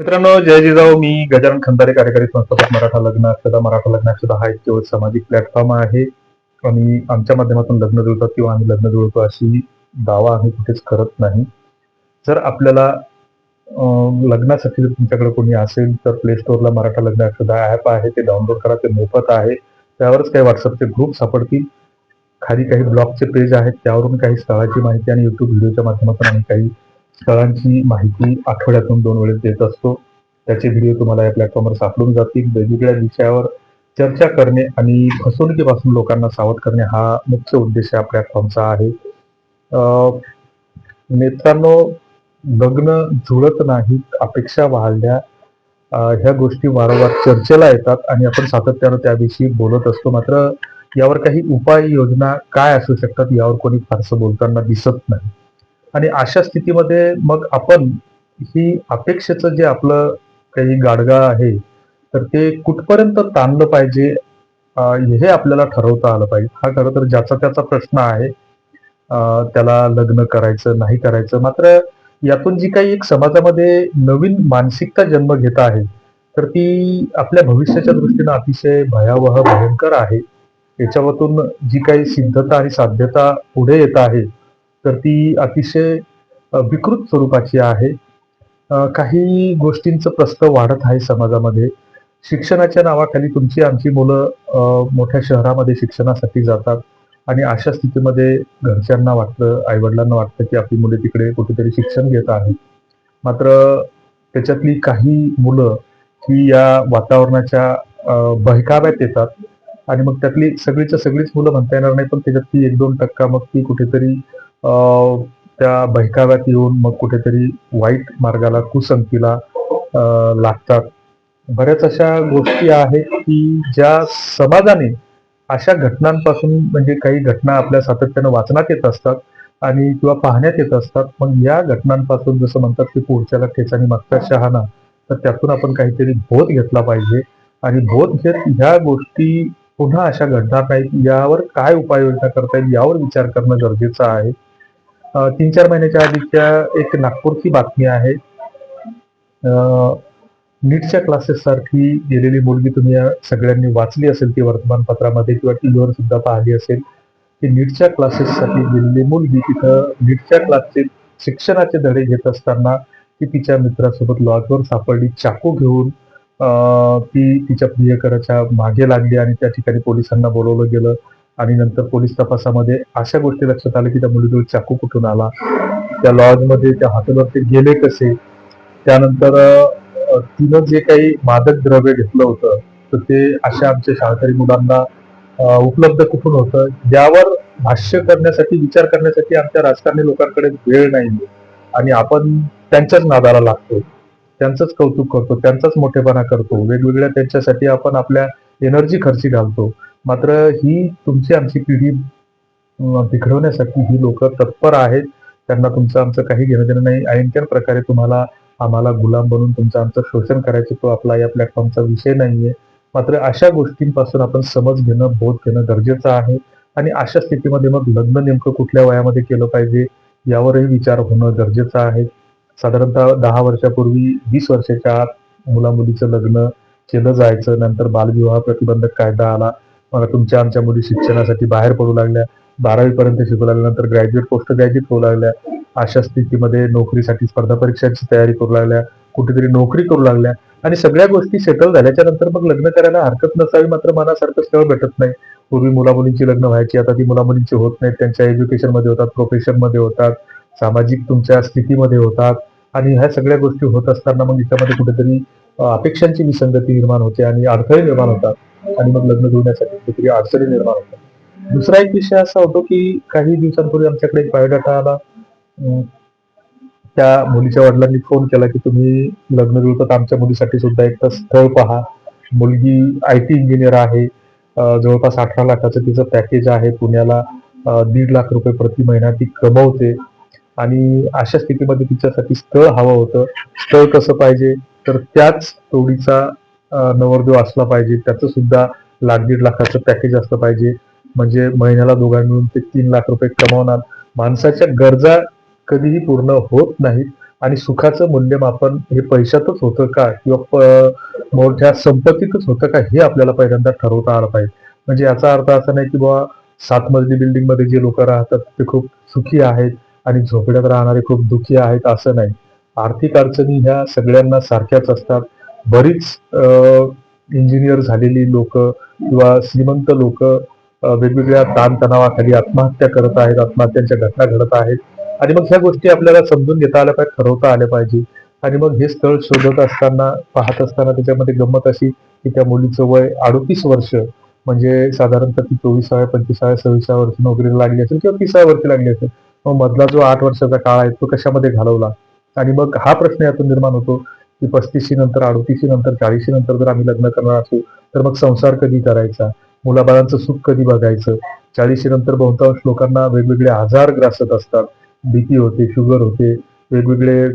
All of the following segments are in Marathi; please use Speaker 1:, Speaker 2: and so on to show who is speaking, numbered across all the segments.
Speaker 1: मित्रांनो जय जिजाऊ. मी गजानन खंदारे कार्यकारी संस्थापक मराठा लग्न अक्षदा मराठा लग्न अक्षदा हा एक केवळ सामाजिक प्लॅटफॉर्म आहे. आणि आमच्या माध्यमातून लग्न जुळतात किंवा आम्ही लग्न जुळतो अशी दावा आम्ही कुठेच करत नाही. जर आपल्याला लग्नासाठी जर तुमच्याकडे कोणी असेल तर प्ले स्टोअरला मराठा लग्न अक्षदा ऍप आहे. ते डाउनलोड करा. ते मोफत आहे. त्यावरच काही व्हॉट्सअपचे ग्रुप सापडतील. खाली काही ब्लॉगचे पेज आहेत. त्यावरून काही स्थळाची माहिती आणि युट्यूब व्हिडिओच्या माध्यमातून आम्ही काही स्थळांची माहिती आठवड्यातून दोन वेळेस देत असतो. त्याचे व्हिडिओ तुम्हाला या प्लॅटफॉर्मवर सापडून जातील. वेगवेगळ्या विषयावर चर्चा करणे आणि फसवणुकीपासून लोकांना सावध करणे हा मुख्य उद्देश या प्लॅटफॉर्मचा आहे. अं, मित्रांनो लग्न जुळत नाहीत अपेक्षा वाढल्या. ह्या गोष्टी वारंवार चर्चेला येतात आणि आपण सातत्यानं त्याविषयी बोलत असतो. मात्र यावर काही उपाय योजना काय असू शकतात यावर कोणी फारसं बोलताना दिसत नाही. आणि अशा स्थितीमध्ये मग आपण ही अपेक्षेचं जे आपलं काही गाडगा आहे तर ते कुठपर्यंत ताणलं पाहिजे हे आपल्याला ठरवता आलं पाहिजे. हा खरं तर ज्याचा त्याचा प्रश्न आहे. त्याला लग्न करायचं नाही करायचं. मात्र यातून जी काही एक समाजामध्ये नवीन मानसिकता जन्म घेत आहे तर ती आपल्या भविष्याच्या दृष्टीनं अतिशय भयावह भयंकर आहे. याच्यामधून जी काही सिद्धता आणि साध्यता पुढे येत आहे तर ती अतिशय विकृत स्वरूपाची आहे. काही गोष्टींचं प्रस्त वाढत आहे समाजामध्ये. शिक्षणाच्या नावाखाली तुमची आमची मुलं मोठ्या शहरामध्ये शिक्षणासाठी जातात आणि अशा स्थितीमध्ये घरच्यांना वाटतं आईवडिलांना वाटतं की आपली मुले तिकडे कुठेतरी शिक्षण घेत आहेत. मात्र त्याच्यातली काही मुलं ही या वातावरणाच्या अ, बहकाव्यात येतात आणि मग त्यातली सगळीच्या सगळीच मुलं म्हणता येणार नाही पण त्याच्यातली एक दोन टक्का मग ती कुठेतरी त्या बहिकाव्यात येऊन मग कुठेतरी वाईट मार्गाला कुसंगतीला लागतात. बऱ्याच अशा गोष्टी आहेत की ज्या समाजाने अशा घटनांपासून म्हणजे काही घटना आपल्या सातत्यानं वाचनात येत असतात आणि किंवा पाहण्यात येत असतात. मग या घटनांपासून जसं म्हणतात की पुढच्याला ठेचानी मागचा शहाणा तर त्यातून आपण काहीतरी बोध घेतला पाहिजे. आणि बोध घेत ह्या गोष्टी पुन्हा अशा घडणार नाहीत यावर काय उपाययोजना करता येईल यावर विचार करणं गरजेचं आहे. तीन चार महिन्याच्या आधीच्या एक नागपूरची बातमी आहे. अं, नीटच्या क्लासेससारखी गेलेली मुलगी तुम्ही सगळ्यांनी वाचली असेल ती वर्तमानपत्रामध्ये किंवा टीव्हीवर सुद्धा पाहिली असेल की नीटच्या क्लासेससाठी गेलेली मुलगी तिथं नीटच्या क्लासचे शिक्षणाचे धडे घेत असताना ती तिच्या मित्रासोबत लॉजवर सापडली. चाकू घेऊन ती तिच्या प्रियकराच्या मागे लागली आणि त्या ठिकाणी पोलिसांना बोलवलं गेलं. आणि नंतर पोलीस तपासामध्ये अशा गोष्टी लक्षात आल्या की त्या मुलीजवळ चाकू कुठून आला? त्या लॉजमध्ये त्या हॉटेलवर ते गेले कसे? त्यानंतर तिनं जे काही मादक द्रव्य घेतलं होतं तर ते अशा आमच्या शाळकरी मुलांना उपलब्ध कुठून होतं? यावर भाष्य करण्यासाठी विचार करण्यासाठी आमच्या राजकारणी लोकांकडे वेळ नाही आणि आपण त्यांच्याच नादाला लागतो. त्यांचंच कौतुक करतो त्यांचाच मोठेपणा करतो. वेगवेगळ्या त्यांच्यासाठी आपण आपल्या एनर्जी खर्ची घालतो. मात्र ही तुमची आमची पिढी बिघडवण्यासाठी ही लोक तत्पर आहेत. त्यांना तुमचं आमचं काही घेणं देणं नाही. ऐनक्यान प्रकारे तुम्हाला आम्हाला गुलाम बनवून तुमचं आमचं शोषण करायचं तो आपला या प्लॅटफॉर्मचा विषय नाहीये. मात्र अशा गोष्टींपासून आपण समज घेणं बोध घेणं गरजेचं आहे. आणि अशा स्थितीमध्ये मग लग्न नेमकं कुठल्या वयामध्ये केलं पाहिजे यावरही विचार होणं गरजेचं आहे. साधारणतः दहा वर्षापूर्वी वीस वर्षाच्या आत मुला मुलीचं लग्न केलं जायचं. नंतर बालविवाह प्रतिबंधक कायदा आला. मला तुमच्या आमच्या मुली शिक्षणासाठी बाहेर पडू लागल्या. बारावी पर्यंत शिकू लागल्यानंतर ग्रॅज्युएट पोस्ट ग्रॅज्युएट होऊ लागल्या. अशा स्थितीमध्ये नोकरीसाठी स्पर्धा परीक्षांची तयारी करू लागल्या. कुठेतरी नोकरी करू लागल्या. आणि सगळ्या गोष्टी सेटल झाल्याच्यानंतर मग लग्न करायला हरकत नसावी मात्र मनासारखं स्थळ भेटत नाही. पूर्वी मुला मुलींची लग्न व्हायची आता ती मुला मुलींची होत नाहीत. त्यांच्या एज्युकेशनमध्ये होतात प्रोफेशनमध्ये होतात सामाजिक तुमच्या स्थितीमध्ये होतात. आणि ह्या सगळ्या गोष्टी होत असताना मग याच्यामध्ये कुठेतरी अपेक्षांची विसंगती निर्माण होते आणि अडथळे निर्माण होतात. आणि मग लग्न जुळण्यासाठी कुठेतरी अडचणी निर्माण होतात. दुसरा एक विषय असा होतो की काही दिवसांपूर्वी आमच्याकडे एक बायोडाटा आला. त्या मुलीच्या वडिलांनी फोन केला की तुम्ही लग्न जुळतात आमच्या मुलीसाठी सुद्धा एक तर स्थळ पहा. मुलगी आय टी इंजिनियर आहे. जवळपास अठरा लाखाचं तिचं पॅकेज आहे. पुण्याला दीड लाख रुपये प्रति महिना ती कमवते. आणि अशा स्थितीमध्ये तिच्यासाठी स्थळ हवं होतं. स्थळ कसं पाहिजे? तर त्याच तोडीचा नवरदेव असला पाहिजे त्याचं सुद्धा लाख दीड लाखाचं पॅकेज असलं पाहिजे. म्हणजे महिन्याला दोघां मिळून ते तीन लाख रुपये कमावणार. माणसाच्या गरजा कधीही पूर्ण होत नाहीत. आणि सुखाचं मूल्यमापन हे पैशातच होतं का? किंवा प- मोठ्या संपत्तीतच होतं का? हे आपल्याला पहिल्यांदा ठरवता आलं पाहिजे. म्हणजे याचा अर्थ असा नाही की बाबा सात मजली बिल्डिंगमध्ये जे लोक राहतात ते खूप सुखी आहेत आणि झोपड्यात राहणारे खूप दुखी आहेत असं नाही. आर्थिक अडचणी ह्या सगळ्यांना सारख्याच असतात. बरीच इंजिनियर झालेली लोक किंवा श्रीमंत लोक वेगवेगळ्या ताणतणावाखाली आत्महत्या करत आहेत आत्महत्यांच्या घटना घडत आहेत. आणि मग ह्या गोष्टी आपल्याला समजून घेता आल्या पाहिजे ठरवता आल्या पाहिजे. आणि मग हे स्थळ शोधत असताना पाहत असताना त्याच्यामध्ये गंमत अशी की त्या मुलीचं वय अडोतीस वर्ष म्हणजे साधारणतः ती चोवीसाव्या पंचवीसाव्या सव्वीसाव्या वर्ष नोकरीला लागली असेल किंवा तिसाव्या वर्षी लागली असेल. मग मधला जो आठ वर्षाचा काळ आहे तो कशामध्ये घालवला? आणि मग हा प्रश्न यातून निर्माण होतो की पस्तीसशी नंतर अडोतीसशी नंतर चाळीसशे नंतर जर आम्ही लग्न करणार असू तर मग संसार कधी करायचा? मुलाबाळांचं सुख कधी बघायचं? चाळीसशे नंतर बहुतांश लोकांना वेगवेगळे आजार ग्रासत असतात. बीपी होते शुगर होते वेगवेगळे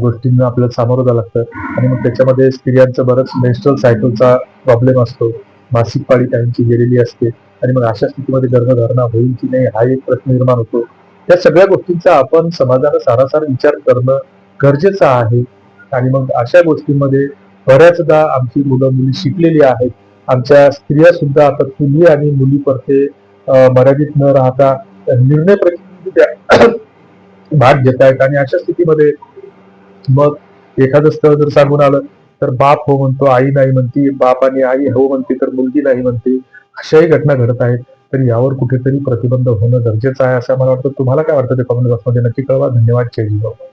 Speaker 1: गोष्टींना आपल्याला सामोरं जावं लागतं. आणि मग त्याच्यामध्ये स्त्रियांचं बरंच मेन्स्ट्रल सायकलचा प्रॉब्लेम असतो. मासिक पाळी त्यांची गेलेली असते. आणि मग अशा स्थितीमध्ये गर्भधारणा होईल की नाही हा एक प्रश्न निर्माण होतो. त्या सगळ्या गोष्टींचा आपण समाजानं सारासार विचार करणं गरजेचं आहे. आणि मग अशा गोष्टींमध्ये बऱ्याचदा आमची मुलं मुली शिकलेली आहेत. आमच्या स्त्रिया सुद्धा आता मुली आणि मुली परते मर्यादित न राहता निर्णय प्रतिनिधी भाग घेत आहेत आणि अशा स्थितीमध्ये मग एखादं स्थळ जर सांगून आलं तर बाप हो म्हणतो आई नाही म्हणते बाप आणि आई हो म्हणते तर मुलगी नाही म्हणते अशाही घटना घडत आहेत. तर यावर कुठेतरी प्रतिबंध होणं गरजेचं आहे असं मला वाटतं. तुम्हाला काय वाटतं ते कमेंट बॉक्समध्ये नक्की कळवा. धन्यवाद. जय बाबा